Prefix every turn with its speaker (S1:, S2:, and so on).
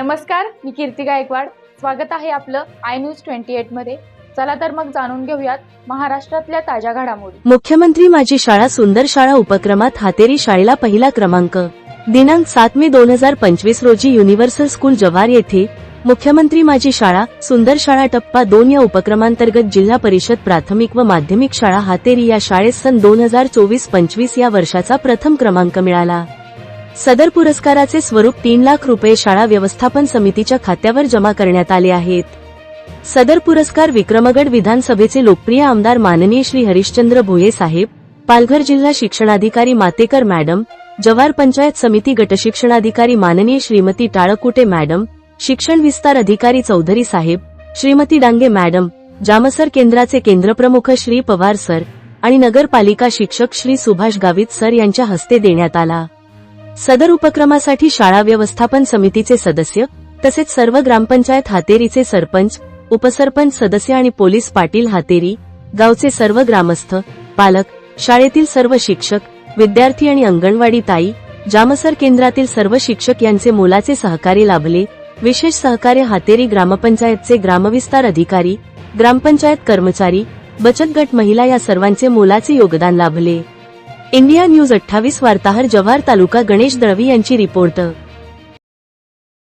S1: नमस्कार मी कीर्ती गायकवाड. स्वागत आहे आपलं आय न्यूज ट्वेंटी एटमध्ये. चला तर मग जाणून घेऊयात महाराष्ट्रातल्या ताज्या घडामोडी.
S2: मुख्यमंत्री माझी शाळा सुंदर शाळा उपक्रमात हातेरी शाळेला पहिला क्रमांक. दिनांक सात मे दोन हजार पंचवीस रोजी युनिव्हर्सल स्कूल जव्हार येथे मुख्यमंत्री माझी शाळा सुंदर शाळा टप्पा दोन या उपक्रमांतर्गत जिल्हा परिषद प्राथमिक व माध्यमिक शाळा हातेरी या शाळेत सन दोन हजार चोवीस पंचवीस या वर्षाचा प्रथम क्रमांक मिळाला. सदर पुरस्काराचे स्वरूप तीन लाख रुपये शाळा व्यवस्थापन समितीच्या खात्यावर जमा करण्यात आले आहेत. सदर पुरस्कार विक्रमगड विधानसभेचे लोकप्रिय आमदार माननीय श्री हरिश्चंद्र भोये साहेब पालघर जिल्हा शिक्षणाधिकारी मातेकर मॅडम जवार पंचायत समिती गटशिक्षणाधिकारी माननीय श्रीमती टाळकुटे मॅडम शिक्षण विस्तार अधिकारी चौधरी साहेब श्रीमती डांगे मॅडम जामसर केंद्राचे केंद्रप्रमुख श्री पवार सर आणि नगरपालिका शिक्षक श्री सुभाष गावित सर यांच्या हस्ते देण्यात आला. सदर उपक्रमासाठी शाळा व्यवस्थापन समितीचे सदस्य तसेच सर्व ग्रामपंचायत हातेरीचे सरपंच उपसरपंच सदस्य आणि पोलीस पाटील हातेरी गावचे सर्व ग्रामस्थ पालक शाळेतील सर्व शिक्षक विद्यार्थी आणि अंगणवाडी ताई जामसर केंद्रातील सर्व शिक्षक यांचे मोलाचे सहकार्य लाभले. विशेष सहकार्य हातेरी ग्रामपंचायतचे ग्रामविस्तार अधिकारी ग्रामपंचायत कर्मचारी बचत गट महिला या सर्वांचे मोलाचे योगदान लाभले. इंडिया न्यूज अठ्ठावीस वार्ताहर जव्हार तालुका गणेश दळवी यांची रिपोर्ट.